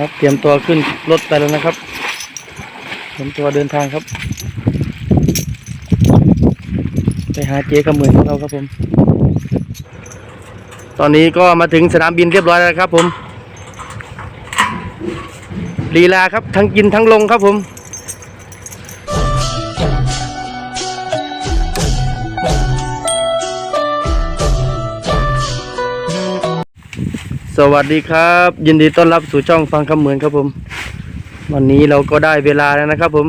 ครับ เตรียมตัวขึ้นรถไปแล้วนะครับเตรียมตัวเดินทางครับ ไปหาเจ๊ขมือนของเราครับผม ตอนนี้ก็มาถึงสนามบินเรียบร้อยแล้วครับผมลีลาครับทั้งกินทั้งลงครับผม สวัสดีครับ ยินดีต้อนรับสู่ช่องฟังคำเหมือนครับผม วันนี้เราก็ได้เวลาแล้วนะครับผม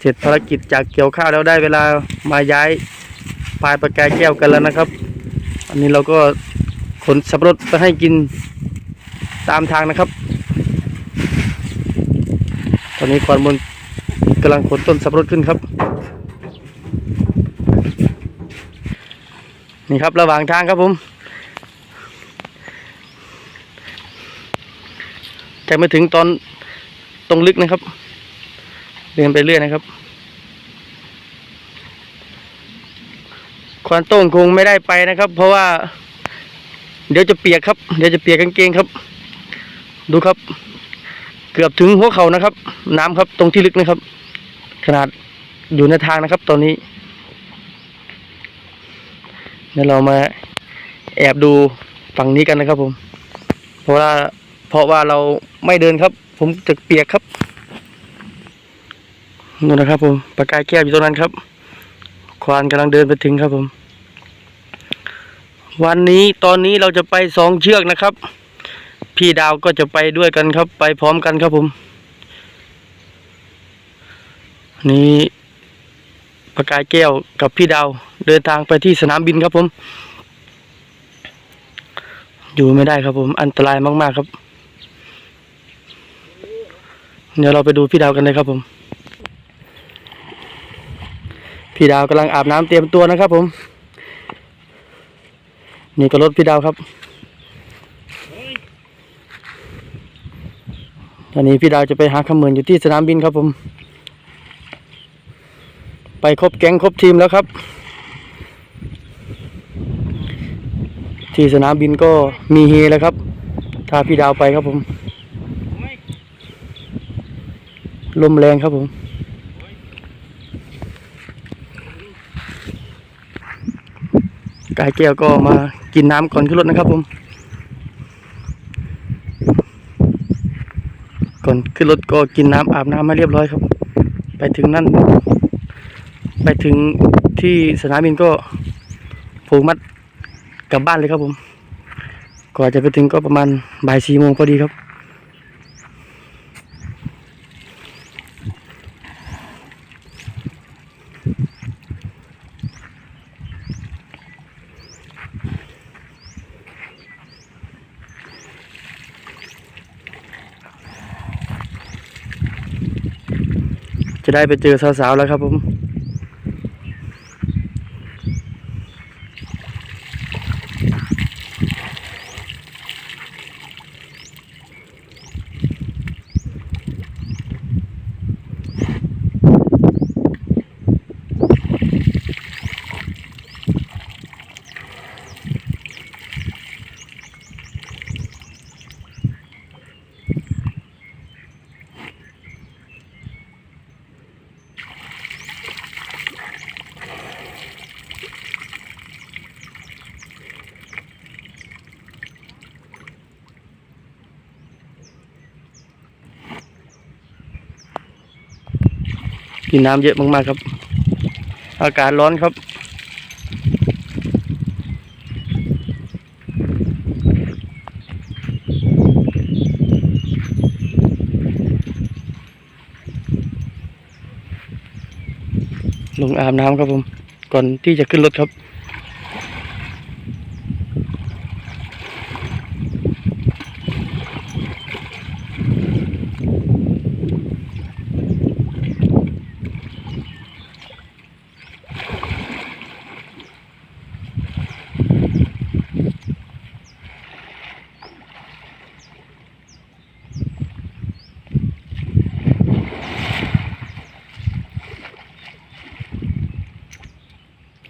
เสร็จภารกิจจากเกี่ยวข้าวแล้วได้เวลามาย้ายปลายประกายแก้วกันแล้วนะครับ อันนี้เราก็ขนสับปะรดไปให้กินตามทางนะครับ ตอนนี้ควานบนกำลังขนต้นสับปะรดขึ้นครับ นี่ครับระหว่างทางครับผม แต่มาถึงตอนตรงลึกนะครับ เดินไปเรื่อยนะครับควานโต้งคงไม่ได้ไปนะครับ เพราะว่า เดี๋ยวจะเปียกครับ เดี๋ยวจะเปียกกางเกงครับ ดูครับ เกือบถึงหัวเข่านะครับ น้ำครับตรงที่ลึกนะครับ ขนาดอยู่ในทางนะครับ ตอนนี้เดี๋ยวเรามาแอบดูฝั่งนี้กันนะครับผม เพราะว่า เพราะว่าเราไม่เดินครับ ผมจะเปียกครับนู่นนะครับ ผมปากกายแก้วอยู่ตรงนั้นครับ ควานกำลังเดินไปถึงครับผม วันนี้ตอนนี้เราจะไปสองเชือกนะครับ พี่ดาวก็จะไปด้วยกันครับ ไปพร้อมกันครับผม นี่ปากกายแก้วกับพี่ดาวเดินทางไปที่สนามบินครับผม อยู่ไม่ได้ครับผม อันตรายมาก ๆ ครับ เดี๋ยวเราไปดูพี่ดาวกันเลยครับผม พี่ดาวกำลังอาบน้ำเตรียมตัวนะครับผม นี่ก็รถพี่ดาวครับตอนนี้พี่ดาวจะไปหาคำเหมือนอยู่ที่สนามบินครับผม ไปครบแก๊งครบทีมแล้วครับ ที่สนามบินก็มีเฮแล้วครับ ถ้าพี่ดาวไปครับผม ลมแรงครับผม กายแก้วก็มากินน้ำก่อนขึ้นรถนะครับผม ก่อนขึ้นรถก็กินน้ำอาบน้ำมาเรียบร้อยครับ ไปถึงนั่น ไปถึงที่สนามบินก็ผูกมัดกลับบ้านเลยครับผมกว่าจะไปถึงก็ประมาณบ่ายสี่โมงพอดีครับ ได้ไปเจอสาวๆแล้วครับผม กินน้ำเยอะมากๆครับ อากาศร้อนครับลงอาบน้ำครับผม ก่อนที่จะขึ้นรถครับ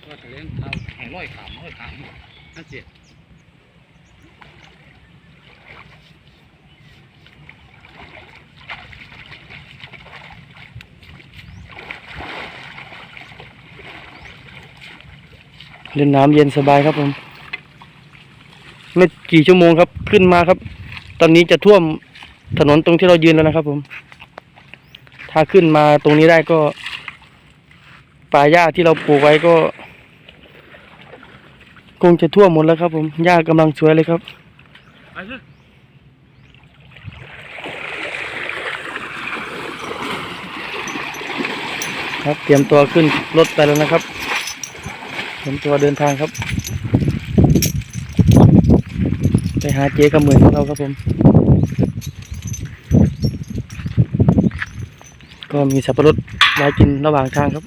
ก็จะเลี้ยงเอาแห่ร้อยขามร้อยขามนั่นเสีย เล่นน้ำเย็นสบายครับผมไม่กี่ชั่วโมงครับ ขึ้นมาครับ ตอนนี้จะท่วมถนนตรงที่เรายืนแล้วนะครับ ผม ถ้าขึ้นมาตรงนี้ได้ก็ป่าหญ้าที่เราปลูกไว้ก็ คงจะท่วมหมดแล้วครับ ผมหญ้ากำลังสวยเลยครับครับเตรียมตัวขึ้นรถไปแล้วนะครับ เตรียมตัวเดินทางครับ ไปหาเจ๊ขมือของเราครับผม ก็มีสับปะรดไว้กินระหว่างทางครับ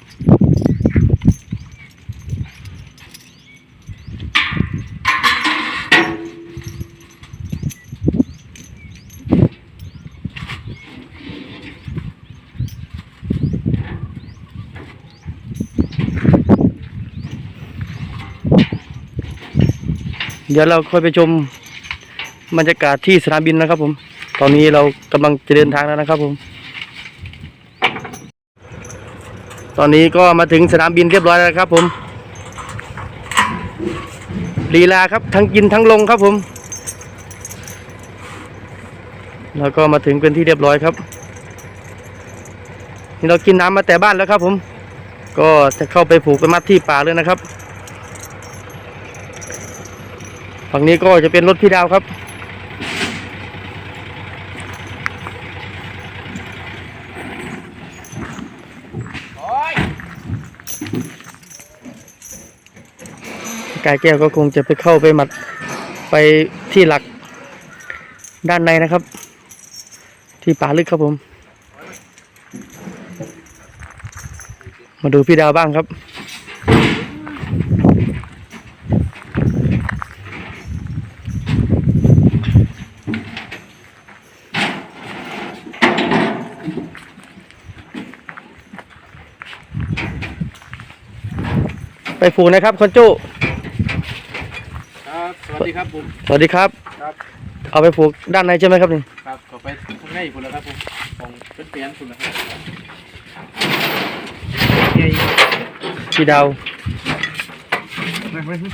เดี๋ยวเราค่อยไปชมบรรยากาศที่สนามบินนะครับ ผม ตอนนี้เรากำลังจะเดินทางแล้วนะครับ ผม ตอนนี้ก็มาถึงสนามบินเรียบร้อยแล้วครับ ผมลีลาครับ ทั้งกินทั้งลงครับผม แล้วก็มาถึงเป็นที่เรียบร้อยครับ นี่เรากินน้ำมาแต่บ้านแล้วครับ ผม ก็จะเข้าไปผูกไปมัดที่ป่าเลยนะครับ ฝั่งนี้ก็จะเป็นรถพี่ดาวครับโอ้ยกายแก้วก็คงจะไปเข้าไปหมัดไปที่หลักด้านในนะครับ ที่ป่าลึกครับผม มาดูพี่ดาวบ้างครับ ไปผูกนะครับคนจุครับสวัสดีครับผมสวัสดีครับ ครับเอาไปผูกด้านในใช่ไหมครับนี่ครับขอไปข้างในคุณแล้วครับผมของเป็นเปลี่ยนคุณแล้วครับเฮ้ยพี่ดาวมามามา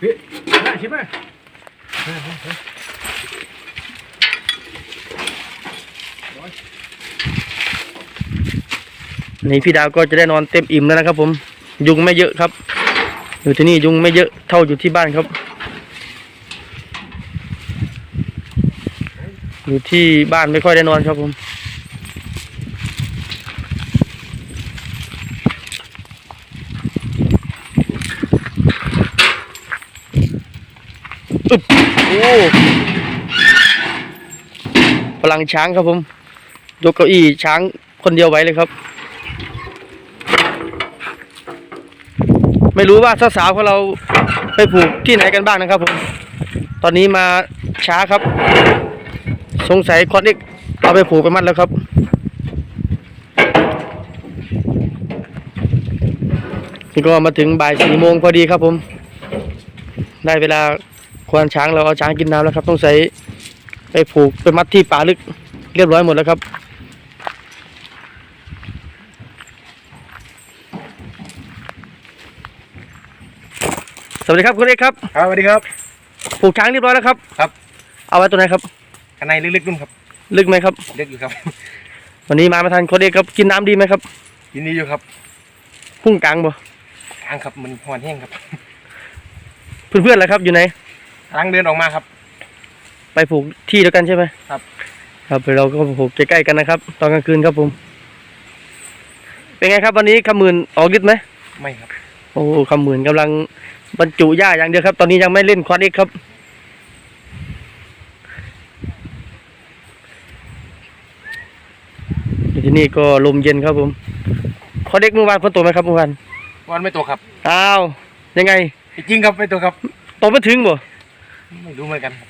เฮ้ยได้ชิบไหม นี่พี่ดาวก็จะได้นอนเต็มอิ่มแล้วนะครับ ผม ยุงไม่เยอะครับ อยู่ที่นี่ยุงไม่เยอะเท่าอยู่ที่บ้านครับ อยู่ที่บ้านไม่ค่อยได้นอนครับผมอึบโอ้พลังช้างครับผมยกเก้าอี้ช้างคนเดียวไว้เลยครับ ไม่รู้ว่าสาวๆของเราไปผูกที่ไหนกันบ้างนะครับผมตอนนี้มาช้าครับ สงสัยคอนเอ็กเอาไปผูกไปมัดแล้วครับ นี่ก็มาถึงบ่ายสี่โมงพอดีครับผม ได้เวลาควานช้างเราเอาช้างกินน้ำแล้วครับ ต้องใส่ไปผูกไปมัดที่ป่าลึกเรียบร้อยหมดแล้วครับ สวัสดีครับคุณเอกครับครับสวัสดีครับผูกช้างเรียบร้อยแล้วครับครับ เอาไว้ตัวไหนครับข้างในลึกๆนุ่มครับ ลึกไหมครับลึกอยู่ครับ วันนี้มาไม่ทันคนเอกครับกินน้ำดีไหมครับยินดีอยู่ครับพุ่งกลางบ่ทางครับมันหอนแห้งครับ เพื่อนๆแหละครับอยู่ไหนทางเดินออกมาครับ ไปผูกที่เดียวกันใช่ไหมครับ ครับเราก็ผูกใกล้ๆกันนะครับ ตอนกลางคืนครับผมเป็นไงครับวันนี้คำหมื่นออกฤทธิ์ไหมไม่ครับ โอ้คำหมื่นกำลัง บรรจุหญ้าอย่างเดียวครับ ตอนนี้ยังไม่เล่นควอนเอกครับอยู่ที่นี่ก็ลมเย็นครับผมควอนเอกเมื่อวานฝนตกไหมครับเมื่อวานวันไม่ตกครับ อ้าว ยังไง จริงๆครับไม่ตกครับตกไม่ถึงบ่ ไม่รู้เหมือนกันครับ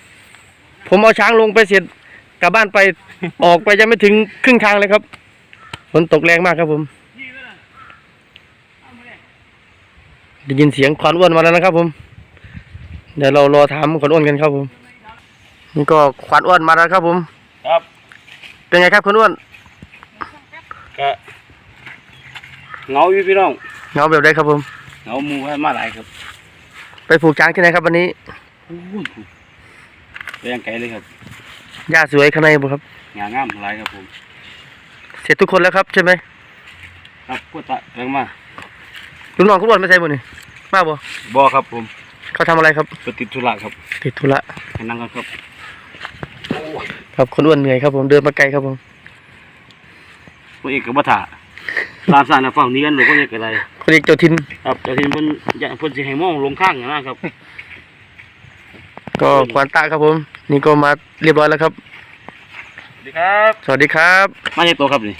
ผมเอาช้างลงไปเสร็จกลับบ้านไป ออกไปยังไม่ถึงครึ่งทางเลยครับ ฝนตกแรงมากครับผม ได้ยินเสียงขวานอ้วนมาแล้วนะครับ ผม เดี๋ยวเรารอถามขวานอ้วนกันครับผม นี่ก็ขวานอ้วนมาแล้วครับ ผม ครับ เป็นไงครับขวานอ้วนก็เงาอยู่พี่น้องเงาแบบไดครับผมเเอาหมูให้มาหลายครับ ไปผูกช้างที่ไหนครับวันนี้โอ้ยไปยังไกลเลยครับหญ้าสวยข้างในบ่ครับงานงามหลายครับผม เสร็จทุกคนแล้วครับใช่ไหมครับพูดตะเรื่องมา ลุงน้องคุณรวนไม่ใช่บ่นี่มาบ่บอครับผมเขาทำอะไรครับไปติดธุระครับติดธุระให้นั่งกันครับครับคนอ้วนเหนื่อยครับผมเดินมาไกลครับผมพวกเอกกับบัถาตามสารนะฝั่งนี้กันหรือพวกเอกอะไรคนอีกเจ้าทินครับแต่ทีนี้เพิ่นอยากเพิ่นสิให้มองลงข้างอย่างนะครับ ก็ควานตาครับผม นี่ก็มาเรียบร้อยแล้วครับ สวัสดีครับ สวัสดีครับ มาจากตัวครับนี่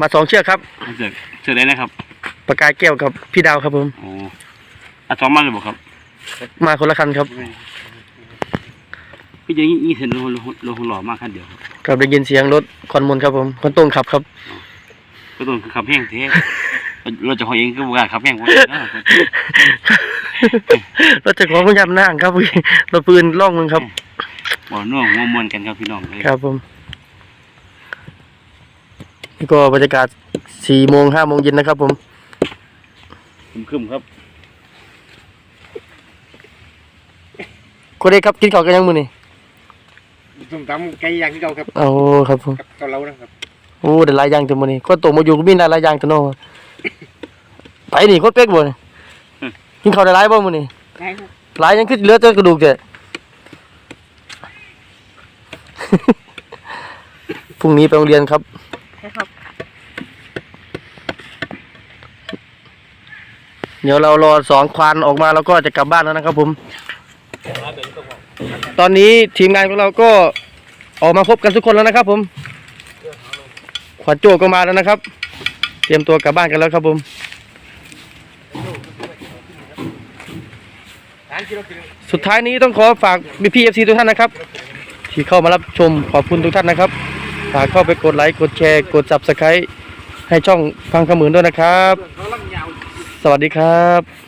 มาสองเชือกครับมาจากเชิญได้นะครับ ประกายแก้วกับพี่ดาวครับผมอ๋ออะสองมาเลยบ่ครับ มาคนละคันครับพี่จะยี่เห็นรถรถรถหล่อมากคันเดียวครับกับได้ยินเสียงรถคอนมนต์ครับผมคนตรงขับครับก็ต้องคือขับแห้งเท่รถจะหอยเองก็บ่กล้าขับแห้งบ่รถจะของพยายามนั่งครับรถปืนล่องมึงครับบ่น่วงหัวมวนกันครับพี่น้องเลยครับผมนี่ก็บรรยากาศสี่โมงห้าโมงเย็นนะครับผม คึมๆครับคนเด็กครับกินข้าวกันยังมือนี่ส้มตำไก่ย่างที่เราครับโอ้ครับผมกับเกาเหลานะครับโอ้เดี๋ยวหลายอย่างจังมือนี่ก็โตมาอยู่ก็มีหลายอย่างจังเนาะไปนี่โคตรเป๊กบ่นี่กินข้าวได้หลายบ่มือนี่ได้ครับหลายยังคือเหลือแต่กระดูกแท้พรุ่งนี้ไปโรงเรียนครับครับ เดี๋ยวเรารอสองควานออกมาแล้วก็จะกลับบ้านแล้วนะครับผม ตอนนี้ทีมงานของเราก็ออกมาพบกันทุกคนแล้วนะครับ ผมขวัญโจก็มาแล้วนะครับ เตรียมตัวกลับบ้านกันแล้วครับผมสุดท้ายนี้ต้องขอฝากบีพีเอฟซีทุกท่านนะครับ ที่เข้ามารับชมขอบคุณทุกท่านนะครับ ฝากเข้าไปกดไลค์กดแชร์ กด subscribe ให้ช่องฟังขมือนด้วยนะครับ สวัสดีครับ